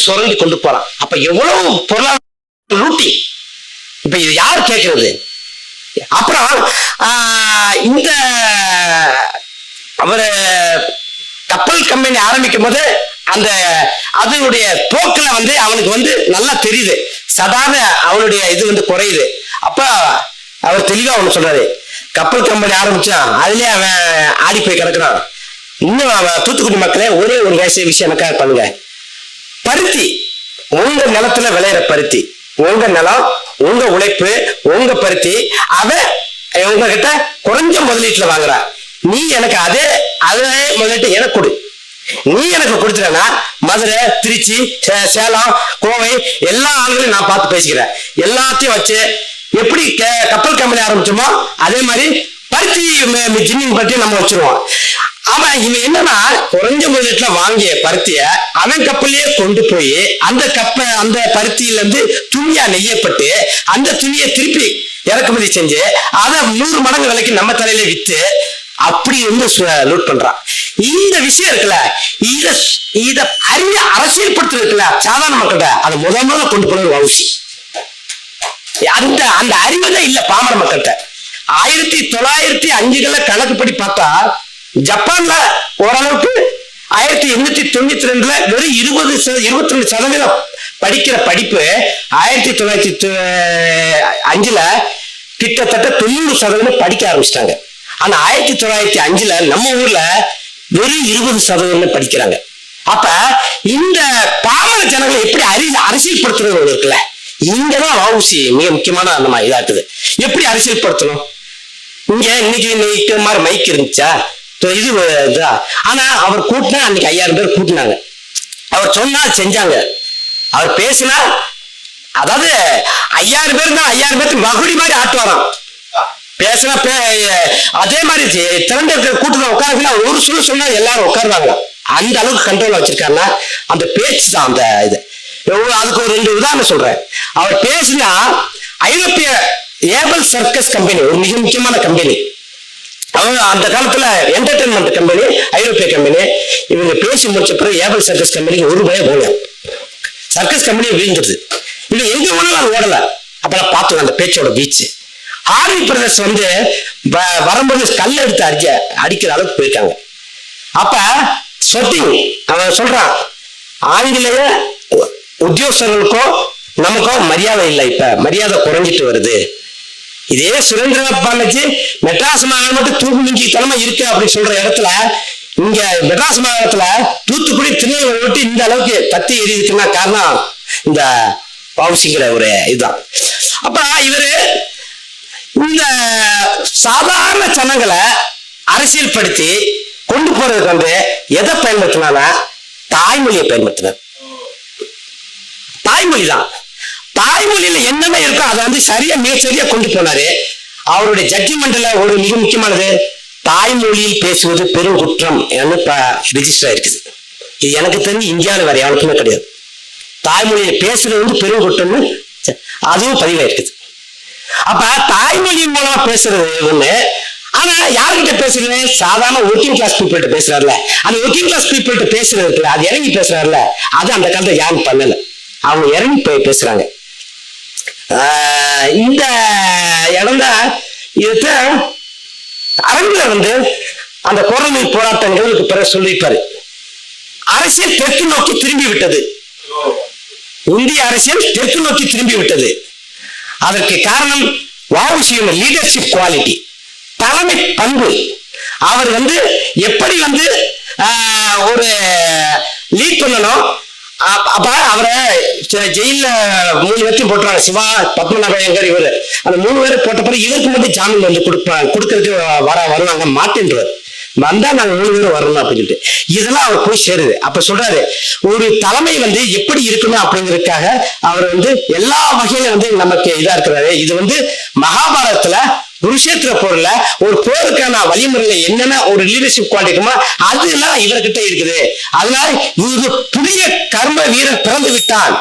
சுரண்டி கொண்டு போறான். அப்ப எவ்வளவு பொருளாதார லூட்டி இப்ப இது யார் கேட்கறது அப்புறம் இந்த அவரு கப்பல் கம்பெனி ஆரம்பிக்கும் போது அந்த அதனுடைய போக்கில் வந்து அவனுக்கு வந்து நல்லா தெரியுது. சாதாரண அவனுடைய இது வந்து குறையுது. அப்ப அவர் தெளிவா ஒண்ணு சொல்றாரு. கப்பல் கம்பெனி ஆரம்பிச்சான் அதுலயே அவன் ஆடி போய் கிடக்குறான். இன்னும் அவன் தூத்துக்குடி மக்களே ஒரே ஒரு வயசு விஷயம் எனக்காக பண்ணுங்க. பருத்தி. உங்க நிலத்துல விளையிற பருத்தி. உங்க நிலம் உங்க உழைப்பு உங்க பருத்தி அவ உங்ககிட்ட குறைஞ்ச முதலீட்டுல வாங்குறா. நீ எனக்கு அதே அதே முதலீட்டு எனக்கு கொடு. நீ எனக்கு கொடுத்துட்டனா மதுரை திருச்சி சே- சேலம் கோவை எல்லா ஆளுகளையும் நான் பார்த்து பேசிக்கிறேன். எல்லாத்தையும் வச்சு எப்படி க- கப்பல் கம்பெனி ஆரம்பிச்சோமோ அதே மாதிரி பருத்தி ஜின்னிங் பருத்தி நம்ம வச்சிருவோம். அவன் இவன் என்னன்னா குறைஞ்ச முதலீட்டுல வாங்கிய பருத்திய அவன் கப்பல்லையே கொண்டு போய் அந்த கப்ப அந்த பருத்தியில இருந்து துணியா நெய்யப்பட்டு அந்த துணியை திருப்பி இறக்குமதி செஞ்சு அதை நூறு மடங்கு விலைக்கு நம்ம தலையில வித்து அப்படி வந்து லூட் பண்றான். இந்த விஷயம் இருக்குல்ல இத இத அறிய அரசியல்படுத்து இருக்குல்ல சாதாரண மக்கள்கிட்ட அதை முத முதல்ல கொண்டு போனது வவுசி. அந்த அந்த அறிவு தான் இல்ல பாமர மக்கள்கிட்ட. ஆயிரத்தி தொள்ளாயிரத்தி அஞ்சுகள கணக்குப்படி பார்த்தா ஜப்பான்ல ஓரளவுக்கு ஆயிரத்தி எண்ணூத்தி தொண்ணூத்தி ரெண்டுல வெறும் இருபது இருபத்தி ரெண்டு சதவீதம் படிக்கிற படிப்பு ஆயிரத்தி தொள்ளாயிரத்தி தொ- அஞ்சுல கிட்டத்தட்ட தொண்ணூறு சதவீதம் படிக்க ஆரம்பிச்சிட்டாங்க. ஆனா ஆயிரத்தி தொள்ளாயிரத்தி அஞ்சுல நம்ம ஊர்ல வெறும் இருபது சதவீதம் படிக்கிறாங்க. அப்ப இந்த பாமர ஜனங்களை எப்படி அறி அரசியல்படுத்துறது ஒண்ணு இருக்குல்ல? இங்கதான் வவுசி மிக முக்கியமான அந்த மாதிரி இருக்குது எப்படி அரசியல்படுத்தணும்? இங்க இன்னைக்கு இன்னைக்கு மாதிரி மைக் இருந்துச்சா? இது இதா. ஆனா அவர் கூட்டினா அன்னைக்கு ஐயாயிரம் பேர் கூட்டினாங்க. அவர் சொன்னா செஞ்சாங்க. அவர் பேசினா அதாவது ஐயாயிரம் பேர் தான் ஐயாயிரம் பேருக்கு மகுடி மாதிரி ஆட்டுவாராம். பேசினா பே அதே மாதிரி தி- திரண்டு இருக்கிற கூட்டத்தில் உட்காருங்கன்னா ஒரு சொல்லு சொன்னா எல்லாரும் உட்காருவாங்க அந்த அளவுக்கு கண்ட்ரோல் வச்சிருக்காருன்னா அந்த பேச்சு தான் அந்த இது. எவ்வளவு- அதுக்கு ஒரு ரெண்டு உதாரணம் சொல்றேன். அவர் பேசினா ஐரோப்பிய ஏபல் சர்க்கஸ் கம்பெனி ஒரு மிக முக்கியமான கம்பெனி. அவங்க அந்த காலத்துல என்டர்டைன்மெண்ட் கம்பெனி ஐரோப்பிய கம்பெனி இவங்க பேசி முடிச்ச பிறகு ஏபல் சர்க்கஸ் கம்பெனிக்கு ஒரு பயம் போகலாம் சர்க்கஸ் கம்பெனியை வீழ்ந்துருது. இவன் எங்க போனாலும் ஓடல. அப்பெல்லாம் பார்த்தோம் அந்த பேச்சோட வீச்சு. ஆர்மி பிரதர்ஸ் வந்து வ- வரும்போது கல் எடுத்து அடிக்க அடிக்கிற அளவுக்கு போயிருக்காங்க. அப்ப சொட்டிங் அவன் சொல்றான் ஆங்கிலேய உ- நமக்கும் நமக்கோ மரியாதை இல்லை இப்ப. மரியாதை குறைஞ்சிட்டு வருது. இதே சுரேந்திர பானர்ஜி மெட்ராஸ் மாகாணம் மட்டும் தூக்கு மிஞ்சி தலைமை இருக்கு அப்படின்னு சொல்ற இடத்துல இங்க மெட்ராஸ் மாகாணத்துல தூத்துக்குடி திருநெல்வேலி ஒட்டி இந்த அளவுக்கு தத்தி எரியுதுக்குன்னா காரணம் இந்த பவுசிங்கிற ஒரு இதுதான். அப்ப இவரு இந்த சாதாரண ஜனங்களை அரசியல்படுத்தி கொண்டு போறதுக்கு வந்து எதை பயன்படுத்தினா தாய்மொழியை பயன்படுத்தினார். தாய்மொழி தான் தாய்மொழியில என்னென்ன இருக்கோ அதை வந்து சரியா மிக சரியா கொண்டு போனாரு. அவருடைய ஜட்ஜ்மெண்ட்ல ஒரு மிக முக்கியமானது தாய்மொழியில் பேசுவது பெரும் குற்றம் இப்ப ரிஜிஸ்டர் ஆயிருக்குது இது எனக்கு தெரிஞ்சு இந்தியாவில் வேற யாருக்குமே கிடையாது. தாய்மொழியை பேசுறது வந்து பெரும் குற்றம்னு அதுவும் பதிவாயிருக்குது அப்ப தாய்மொழி மூலமா பேசுறது ஒண்ணு ஆனா யாருக்கிட்ட பேசுறது? சாதாரண ஒர்க்கிங் கிளாஸ் பீப்புள்கிட்ட பேசுறாருல அந்த ஒர்க்கிங் கிளாஸ் பீப்புள்கிட்ட பேசுறது இருக்குல்ல அது இறங்கி பேசுறாருல அது அந்த காலத்துல யாரும் பண்ணல. அவங்க இறங்கி போய் பேசுறாங்க. இந்த இடம் தான் இதுதான் அரங்குல வந்து அந்த குரல் போராட்டங்களுக்கு பிறகு சொல்லியிருப்பாரு. அரசியல் தெற்கு நோக்கி திரும்பி விட்டது இந்திய அரசியல் தெற்கு நோக்கி திரும்பி விட்டது அதற்கு காரணம் வாவுசியோட லீடர்ஷிப் குவாலிட்டி தலைமை பண்பு. அவர் வந்து எப்படி வந்து ஒரு லீட் பண்ணணும் அப்ப அவரை ஜெயில ஜெயில்ல மூணு பேர்த்தையும் போட்டுறாங்க சிவா பத்மநாபயங்கர் இவரு. அந்த மூணு பேர் போட்ட பிறகு இவருக்கு மட்டும் ஜாமீன் வந்து கொடுப்பாங்க கொடுக்கறதுக்கு வர வருவாங்க மாட்டேன்றார் வந்தா நாங்க மூணு பேரும் வரணும் அப்படின்னு சொல்லிட்டு. இதெல்லாம் அவர் போய் சேருது. அப்ப சொல்றாரு ஒரு தலைமை வந்து எப்படி இருக்கணும் அப்படிங்கிறதுக்காக அவர் வந்து எல்லா வகையில வந்து நமக்கு இதா இருக்கிறாரு. இது வந்து மகாபாரதத்துல குருஷேத்திர போர்ல ஒரு போருக்கான வழிமுறையில என்னென்ன ஒரு லீடர்ஷிப் குவாலிட்டிக்குமோ அதெல்லாம் இவர்கிட்ட இருக்குது. அதனால இது புதிய கர்ம வீரர் பிறந்து விட்டான்.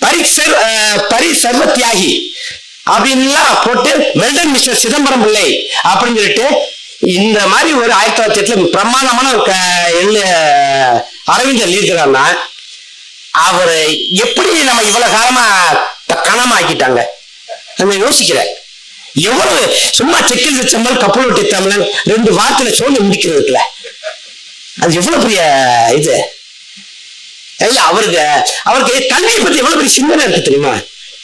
பரிசர் அஹ், பரி சர்வ தியாகி அப்படின்லாம் போட்டு வெல்டன் மிஸ்டர் சிதம்பரம் பிள்ளை அப்படின்னு சொல்லிட்டு இந்த மாதிரி ஒரு ஆயிரத்தி தொள்ளாயிரத்தி எட்டுல பிரமாதமான ஒரு க- எழு அரவிந்தர் எழுதியிருக்கிறான்னா அவர் எப்படி நம்ம இவ்வளவு காலமா கணமா ஆக்கிட்டாங்க நம்ம யோசிக்கிறேன் எவ்வளவு சும்மா செக்கில் செம்மல் கப்பல் ஒட்டி தமிழன் ரெண்டு வார்த்தையில சொல்லி முடிக்கிறதுக்குல அது எவ்வளவு பெரிய இது? ஐயா அவருக்கு அவருக்கு கல்வியை பத்தி எவ்வளவு பெரிய சிந்தனை இருக்கு தெரியுமா?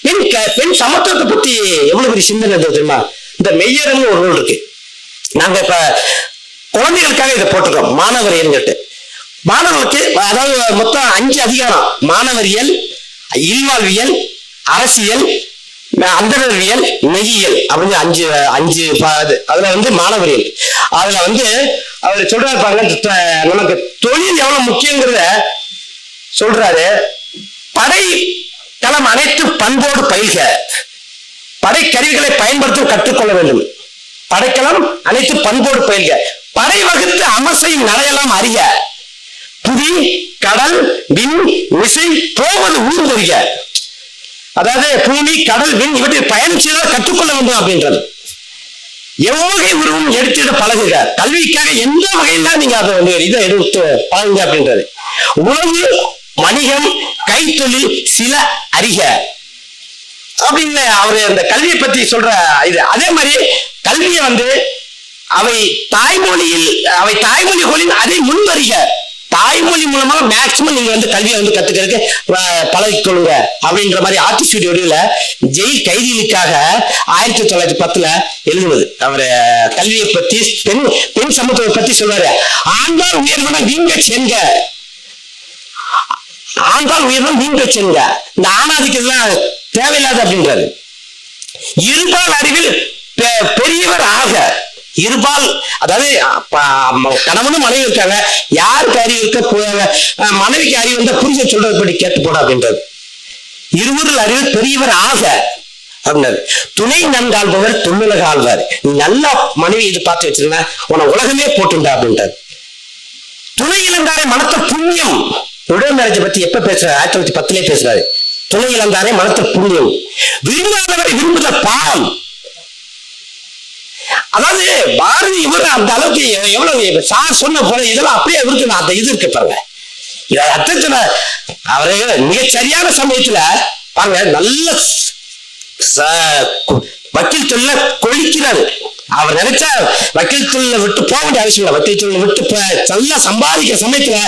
பெண் க- பெண் சமத்துவத்தை பத்தி எவ்வளவு பெரிய சிந்தனை இருக்கு தெரியுமா? இந்த மெய்யரம்னு ஒரு நூல் இருக்கு. நாங்க இப்ப குழந்தைகளுக்காக இதை போட்டிருக்கோம் மாணவரியல்ங்கிட்டு மாணவர்களுக்கு அதாவது மொத்தம் அஞ்சு அதிகாரம் மாணவரியல் இல்வாழ்வியல் அரசியல் அந்தரவியல் மெய்யியல் அப்படின்னு அஞ்சு அஞ்சு அது அதுல வந்து மாணவரியல். அதுல வந்து அவர் சொல்றாரு பாருங்க நமக்கு தொழில் எவ்வளவு முக்கியங்கிறத சொல்றாரு. படை களம் அனைத்து பண்போடு பயில்க. படை கருவிகளை பயன்படுத்த கற்றுக்கொள்ள வேண்டும். படைக்களம் அனைத்து பண்போடு பயில்க. படை வகுத்து அமசையும் நடையெல்லாம் அறிக. புவி கடல் விண் விசை போவது ஊர்ந்தறிக அதாவது பூமி கடல் விண் இவற்றை பயணம் செய்தால் கற்றுக்கொள்ள வேண்டும் அப்படின்றது. எவ்வகை உருவம் எடுத்துட பழகுங்க. கல்விக்காக எந்த வகையில நீங்க அதை வந்து இதை எடுத்து பழகுங்க அப்படின்றது. உணவு வணிகம் கைத்தொழில் சில அறிக. அப்படின்னு அவரு அந்த கல்வியை பத்தி சொல்ற இது. அதே மாதிரி கல்வியை வந்து அவை தாய்மொழியில் அவை தாய்மொழி கோலின் அதை முன்வருக. தாய்மொழி மூலமா மேக்சிமம் நீங்க வந்து கல்வியை வந்து கத்துக்கிறதுக்கு அஹ், பழகிக்கொள்ளுங்க அப்படின்ற மாதிரி ஆர்டிஸ்ட் வடிவில் ஜெய் கைதிகளுக்காக ஆயிரத்தி தொள்ளாயிரத்தி பத்துல எழுதுவது. அவர் கல்வியை பத்தி பெண் பெண் சமத்துவத்தை பத்தி சொல்றாரு. ஆண்டால் உயர்வன நீங்க செங்க. ஆண்டால் உயர்வன் நீங்க செங்க. இந்த ஆணாதிக்கெல்லாம் தேவையில்லாத அப்படின்றாரு. இருபால் அறிவில் பெ- பெரியவர் ஆக இருபால் அதாவது கணவனும் மனைவி இருக்காங்க. யாருக்கு அறிவு இருக்க மனைவிக்கு அறிவு இருந்தா புரிஞ்ச சொல்றதுபடி கேட்டு போட அப்படின்றது இருவரில் அறிவு பெரியவர் ஆக அப்படின்னாரு. துணை நன்காள்பவர் தொன்னுலக ஆழ்வார். நல்லா மனைவி இது பார்த்து வச்சிருந்தா உன உலகமே போட்டுண்டா அப்படின்றாரு. துணை இழந்தாரே மனத்த புண்ணியம். உடல் மேரேஜ் பத்தி எப்ப பேசுறாரு? ஆயிரத்தி தொள்ளாயிரத்தி பத்திலே பேசுறாரு. துணை இழந்தாரே மனத்த புண்ணியம். விரும்பாதவரை விரும்புதல் பாவம் அதாவது பாரதி இவர் அந்த அளவுக்கு எவ்வளவு சார் சொன்ன போல இதெல்லாம் அப்படியே இருக்கு நான் அந்த இது இருக்கு பாருங்க. இத அவரு மிக சரியான சமயத்துல பாருங்க நல்ல ச- வக்கீல் தொழில கொழிக்கிறாரு. அவர் நினைச்சா வக்கீல் தொழில விட்டு போக வேண்டிய அவசியம் இல்லை. வக்கீல் தொழில விட்டு நல்லா சம்பாதிக்கிற சமயத்துல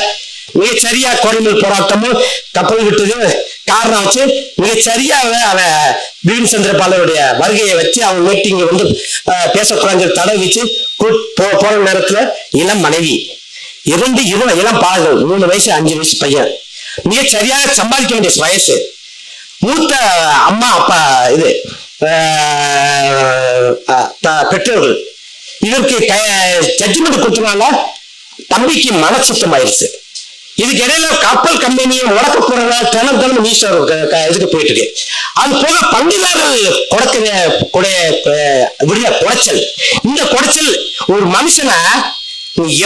மிக சரியா கோரிமல் போராட்டமும் கப்பல் விட்டது. காரணம் வச்சு மிக சரியா அவன் அவன் சந்திர பாலருடைய வருகையை வச்சு அவன் மீட்டிங் வந்து பேசக்கூடாது தடை வச்சு போன போ- நேரத்துல இளம் மனைவி இரண்டு இரு இளம் பாடல்கள் மூணு வயசு அஞ்சு வயசு பையன். மிக சரியாக சம்பாதிக்க வேண்டிய வயசு. மூத்த அம்மா அப்பா இது பெற்றோர்கள். இதற்கு ஜட்ஜ்மெண்ட் கொடுத்தனால தம்பிக்கு மனசுத்தம் ஆயிடுச்சு இதுக்கு இடையில கப்பல் கம்பெனியும் உடக்க போறதா தினம் தினம் நியூஸ் இதுக்கு போயிட்டு இருக்கு. அது போக பங்குதாரர் கொடுக்கிற குடைய விடுற குடைச்சல். இந்த குடைச்சல் ஒரு மனுஷனை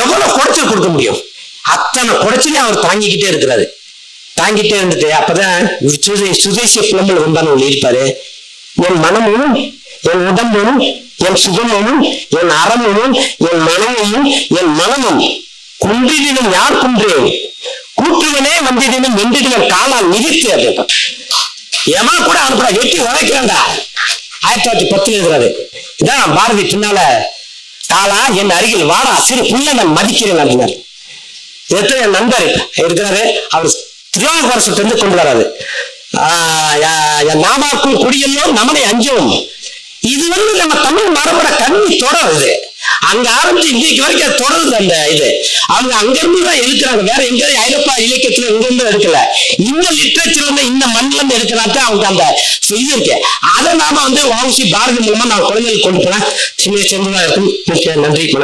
எவ்வளவு குடைச்சல் கொடுக்க முடியும்? அத்தனை குடைச்சலையும் அவர் தாங்கிக்கிட்டே இருக்கிறாரு. தாங்கிட்டே இருந்துட்டு அப்பதான் சுதேசிய புலம்பல் வந்தான்னு ஒண்ணு இருப்பாரு. என் மனமும் என் உடம்பும் என் சுகமும் என் அறமும் என் மனமும் என் மனமும் குன்றிடினும் யார் குன்றேன் கூற்றுவனே வந்திடினும் வென்றிடினும் காலால் மிதித்து அப்படின்றான் எவன் கூட அனுப்புற எட்டி உழைக்கிறான்டா ஆயிரத்தி தொள்ளாயிரத்தி பத்துல இருக்கிறாரு இதான் பாரதி பின்னால காலா என் அருகில் வாடா சிறு புள்ள நான் மதிக்கிறேன் அப்படின்னாரு. எத்தனை என் நண்பர் இருக்கிறாரு? அவர் திருவாரூர் இருந்து கொண்டு வராது ஆஹ் நாமாக்கும் குடியெல்லாம் நம்மளை அஞ்சவும். இது வந்து நம்ம தமிழ் மரபோட கண்ணி தொடர் இது. அங்க ஆரம்பிச்சு இன்னைக்கு வரைக்கும் தொடருது அந்த இது. அவங்க அங்கிருந்து தான் எடுக்கிறாங்க. வேற எங்க ஐரோப்பா இலக்கியத்துல இங்கிருந்து எடுக்கல. இந்த லிட்ரேச்சர்ல இருந்து இந்த மண்ணில இருந்து எடுக்கிறாங்க அவங்க அந்த இது இருக்கு. அதை நாம வந்து வாசி பாரதி மூலமா நான் குழந்தைகளுக்கு கொண்டு போனா சின்ன சின்னதா இருக்கும். நன்றி வணக்கம்.